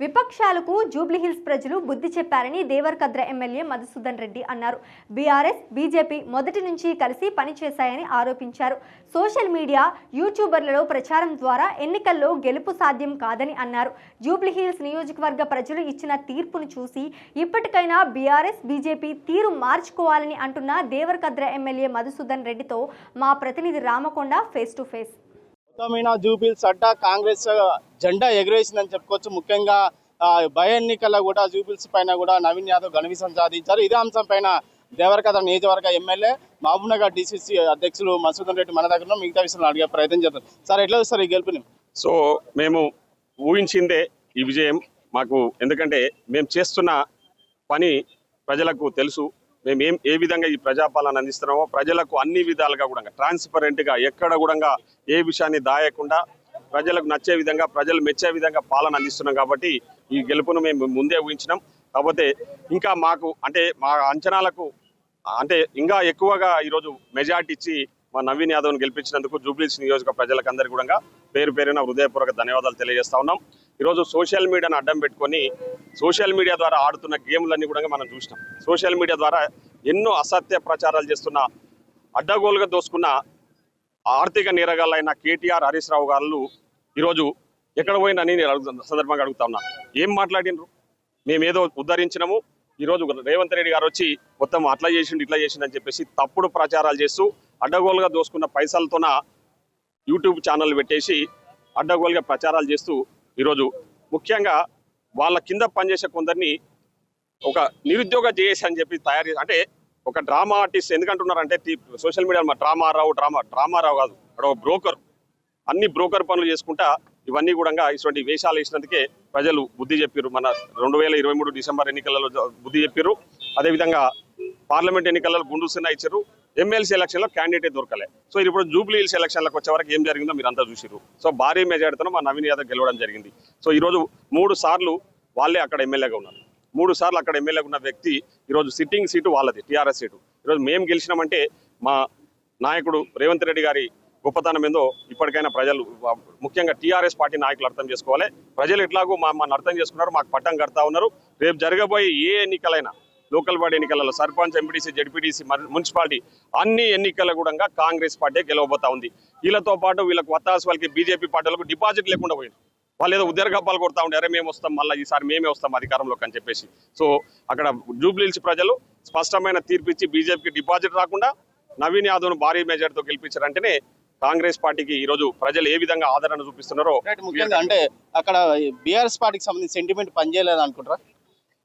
విపక్షాలకు జూబ్లీహిల్స్ ప్రజలు బుద్ధి చెప్పారని దేవరకద్ర ఎమ్మెల్యే మధుసూదన్ రెడ్డి అన్నారు. బీఆర్ఎస్ బీజేపీ మొదటి నుంచి కలిసి పనిచేశాయని ఆరోపించారు. సోషల్ మీడియా యూట్యూబర్లలో ప్రచారం ద్వారా ఎన్నికల్లో గెలుపు సాధ్యం కాదని అన్నారు. జూబ్లీహిల్స్ నియోజకవర్గ ప్రజలు ఇచ్చిన తీర్పును చూసి ఇప్పటికైనా బీఆర్ఎస్ బీజేపీ తీరు మార్చుకోవాలని అంటున్న దేవరకద్ర ఎమ్మెల్యే మధుసూదన్ రెడ్డితో మా ప్రతినిధి రామకొండ ఫేస్ టు ఫేస్. మొత్తమైన అడ్డా కాంగ్రెస్ జెండా ఎగురేసిందని చెప్పుకోవచ్చు. ముఖ్యంగా ఆ, భయ ఎన్నికల్లో కూడా జూబిల్స్ పైన కూడా నవీన్ యాదవ్ ఘనవిసం సాధించారు. ఇదే అంశం పైన దేవరకథ నియోజకవర్గ ఎమ్మెల్యే మహబూబ్నగర్ డిసిసి అధ్యక్షులు మసూదన్ రెడ్డి మన దగ్గర మిగతా విషయంలో అడిగే ప్రయత్నం చేద్దాం సార్ ఎట్లా చూస్తారు ఈ గెలుపుని? సో మేము ఊహించిందే ఈ విజయం మాకు. ఎందుకంటే మేము చేస్తున్న పని ప్రజలకు తెలుసు. మేము ఏం ఏ విధంగా ఈ ప్రజాపాలన అందిస్తున్నామో ప్రజలకు అన్ని విధాలుగా కూడా ట్రాన్స్పరెంట్గా ఎక్కడ కూడా ఏ విషయాన్ని దాయకుండా ప్రజలకు నచ్చే విధంగా ప్రజలు మెచ్చే విధంగా పాలన అందిస్తున్నాం కాబట్టి ఈ గెలుపును మేము ముందే ఊహించినాం. కాకపోతే ఇంకా మాకు అంటే మా అంచనాలకు అంటే ఇంకా ఎక్కువగా ఈరోజు మెజార్టీ ఇచ్చి మా నవీన్ యాదవ్ను గెలిపించినందుకు జూబ్లీస్ నియోజక ప్రజలకు అందరికీ కూడా పేరు పేరున హృదయపూర్వక ధన్యవాదాలు తెలియజేస్తా ఉన్నాం. ఈరోజు సోషల్ మీడియాను అడ్డం పెట్టుకొని సోషల్ మీడియా ద్వారా ఆడుతున్న గేమ్లన్నీ కూడా మనం చూసినాం. సోషల్ మీడియా ద్వారా ఎన్నో అసత్య ప్రచారాలు చేస్తున్న అడ్డగోలుగా దోసుకున్న ఆర్థిక నేరగాళ్ళైన కేటీఆర్ హరీష్ రావు గారు ఈరోజు ఎక్కడ పోయినని నేను అడుగుతున్నా సందర్భంగా అడుగుతా ఉన్నా. ఏం మాట్లాడినరు? మేమేదో ఉద్ధరించినాము. ఈరోజు రేవంత్ రెడ్డి గారు వచ్చి మొత్తం అట్లా చేసిండు ఇట్లా చేసిండు అని చెప్పేసి తప్పుడు ప్రచారాలు చేస్తూ అడ్డగోలుగా దోసుకున్న పైసలతోన యూట్యూబ్ ఛానల్ పెట్టేసి అడ్డగోలుగా ప్రచారాలు చేస్తూ ఈరోజు ముఖ్యంగా వాళ్ళ కింద పనిచేసే కొందరిని ఒక నిరుద్యోగ జేఏసీ అని చెప్పి తయారు చేసి అంటే ఒక drama artist ఎందుకంటున్నారంటే social media drama Rao drama drama Rao కాదు. అక్కడ ఒక బ్రోకర్. అన్ని బ్రోకర్ పనులు చేసుకుంటా ఇవన్నీ కూడా ఇటువంటి వేషాలు వేసినందుకే ప్రజలు బుద్ధి చెప్పారు మన రెండు వేల ఇరవై మూడు డిసెంబర్ ఎన్నికలలో బుద్ధి చెప్పారు అదేవిధంగా పార్లమెంట్ ఎన్నికలలో గుండు సిన్న ఇచ్చారు ఎమ్మెల్సీ ఎలక్షన్లో క్యాండిడేట్ దొరకలే. సో ఇప్పుడు జూబ్లీ హిల్స్ ఎలక్షన్లకు వచ్చే వరకు ఏం జరిగిందో మీరు అంతా చూసిరు సో భారీ మెజార్టీతో మా నవీన్ యాదవ్ గెలవడం జరిగింది. సో ఈరోజు మూడు సార్లు వాళ్ళే అక్కడ ఎమ్మెల్యేగా ఉన్నారు. మూడు సార్లు అక్కడ ఎమ్మెల్యేగా ఉన్న వ్యక్తి ఈరోజు సిట్టింగ్ సీటు వాళ్ళది టీఆర్ఎస్ సీటు. ఈరోజు మేము గెలిచినామంటే మా నాయకుడు రేవంత్ రెడ్డి గారి గొప్పతనం ఏందో ఇప్పటికైనా ప్రజలు ముఖ్యంగా టీఆర్ఎస్ పార్టీ నాయకులు అర్థం చేసుకోవాలి. ప్రజలు ఎట్లాగో మా అర్థం చేసుకున్నారు మాకు పట్టం కడతా ఉన్నారు. రేపు జరగబోయే ఏ ఎన్నికలైనా లోకల్ బాడీ ఎన్నికలలో సర్పంచ్ ఎంపీటీసీ జడ్పీటీసీ మున్సిపాలిటీ అన్ని ఎన్నికల కూడా కాంగ్రెస్ పార్టీ గెలవబోతా ఉంది. వీళ్ళతో పాటు వీళ్ళకి వత్తాసు వాళ్ళకి బీజేపీ పార్టీలకు డిపాజిట్ లేకుండా పోయింది వాళ్ళు ఏదో ఉద్యోగాలు కొడతా ఉండే అరే మేము వస్తాం మళ్ళీ ఈసారి మేమే వస్తాం అధికారంలోకి అని చెప్పేసి. సో అక్కడ జూబ్లీల్స్ ప్రజలు స్పష్టమైన తీర్పు ఇచ్చి బీజేపీకి డిపాజిట్ రాకుండా నవీన్ యాదవ్ను భారీ మెజార్టీతో గెలిపించారంటేనే కాంగ్రెస్ పార్టీకి ఈరోజు ప్రజలు ఏ విధంగా ఆదరణ చూపిస్తున్నారో ముఖ్యంగా అంటే అక్కడ బీఆర్ఎస్ పార్టీకి సంబంధించి సెంటిమెంట్ పనిచేయలేదు అనుకుంటారా?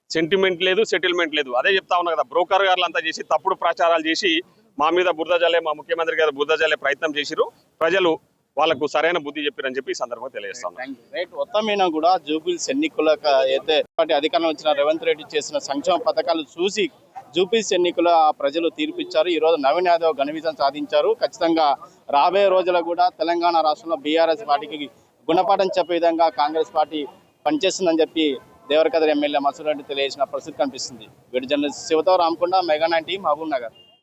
సెంటిమెంట్ లేదు సెటిల్మెంట్ లేదు. అదే చెప్తా ఉన్నా కదా బ్రోకర్ గారులు అంతా చేసి తప్పుడు ప్రచారాలు చేసి మా మీద బురద జల్లే మా ముఖ్యమంత్రి గారు బురద జల్లే ప్రయత్నం చేసిరు ప్రజలు వాళ్ళకు సరైన బుద్ధి చెప్పారని చెప్పి ఈ సందర్భంగా తెలియజేస్తా ఉన్నాను రైట్ మొత్తం కూడా జూబిల్స్ ఎన్నికలకు అయితే పార్టీ అధికారంలో వచ్చిన రేవంత్ రెడ్డి చేసిన సంక్షేమ పథకాలు చూసి జూపీసీ ఎన్నికల ప్రజలు తీర్పిచ్చారు. ఈ రోజు నవీన్ యాదవ్ ఘన విజయం సాధించారు. ఖచ్చితంగా రాబోయే రోజుల్లో కూడా తెలంగాణ రాష్ట్రంలో బీఆర్ఎస్ పార్టీకి గుణపాఠం చెప్పే విధంగా కాంగ్రెస్ పార్టీ పనిచేస్తుందని చెప్పి దేవరకద్ర ఎమ్మెల్యే మసూరెడ్డి తెలియజేసిన పరిస్థితి కనిపిస్తుంది. వీడి journalist శివతో Ramakonda mega nine team Mahabubnagar.